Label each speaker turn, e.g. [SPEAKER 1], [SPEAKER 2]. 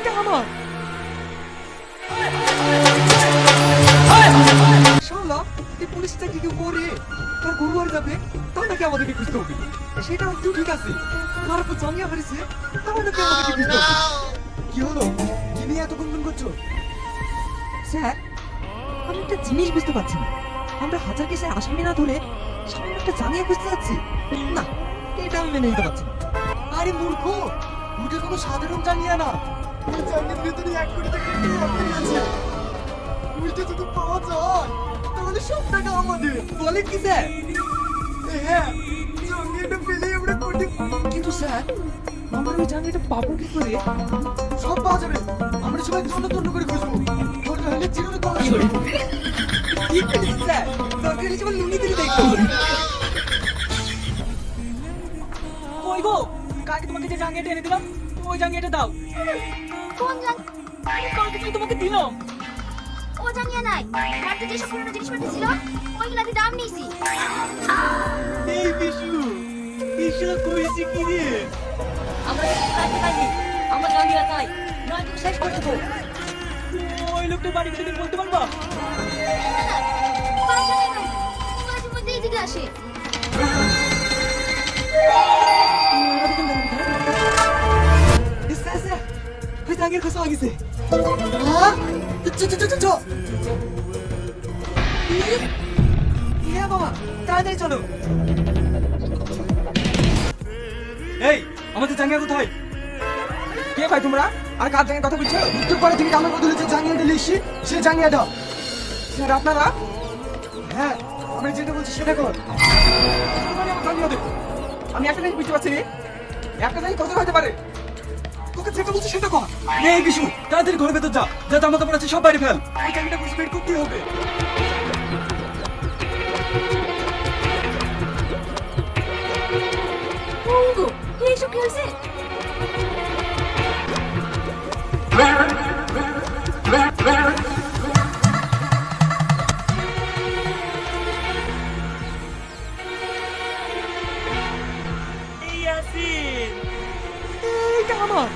[SPEAKER 1] এইটা আমার জিনিস বুঝতে পারছি না। আমরা হাজার কেসের আসামি না ধরে সামনে জামিয়া খুঁজতে যাচ্ছি। না, এটা আমি মেনে নিতে পারছি আরে মূর্খ ওটা কোনো সাধারণ জানিয়া না। এই ভিতরে এক কোটি টাকা লটারি আছে ওইটা যদি পাওয়া যায় তাহলে সব টাকা আমাদের। বলে কি স্যার? হ্যাঁ জামিয়াটা পেলে আমরা কোটি। কিন্তু স্যার আমরা ওই জামিয়াটা পাবো কি করে? সব পাওয়া যাবে। আমরা সবাই তন্ন তন্ন করে খুঁজবো। দরকার হলে জীবনে কলা কি করিস স্যার? দরকার হলে যেমন লুনি দিলে দেখতে
[SPEAKER 2] কই গো? কালকে তোমাকে যে জাঙ্গিয়াটা এনে দিলাম ওই জাঙ্গিয়াটা দাও
[SPEAKER 3] কোন জান
[SPEAKER 2] আমি কালকে যে তোমাকে দিলাম
[SPEAKER 3] ও জানিয়া নাই রাতে যেসব পুরনো জিনিসপত্র ছিল ওইগুলাতে দাম নিয়েছি
[SPEAKER 1] এই বিশু বিশু কইছি কি রে
[SPEAKER 2] আমরা কালকে পাইনি আমরা জাঙ্গিয়া চাই নয় তুমি শেষ করে দেবো ওই লোকটা বাড়ি থেকে বলতে পারবা
[SPEAKER 3] মাঝে মধ্যে এদিকে আসে
[SPEAKER 1] ওই খোসা গেছে হ্যাঁ বাবা তাড়াতাড়ি চলো এই আমাদের জাঙ্গিয়া কোথায় কে ভাই তোমরা আর কার জাঙ্গিয়ার কথা বলছো একটু পরে থেকে আমার বদলে যে জাঙ্গিয়াটা লিখছি সে জাঙ্গিয়াটা স্যার আপনারা হ্যাঁ আমরা যেটা বলছি সেটা কর জাঙ্গিয়া। আমি একটা জিনিস বুঝতে পারছি একটা জিনিস কত হতে পারে তোকে যেটা বলছি সেটা কর। এই বিশু তাড়াতাড়ি ঘরে ভেতর যা। যা জামা কাপড় আছে সব বাইরে ফেল। ওই জায়গাটা খুঁজে বের করতেই হবে।
[SPEAKER 3] এইসব কি হয়েছে
[SPEAKER 2] ইয়াসিন
[SPEAKER 1] এইটা আমার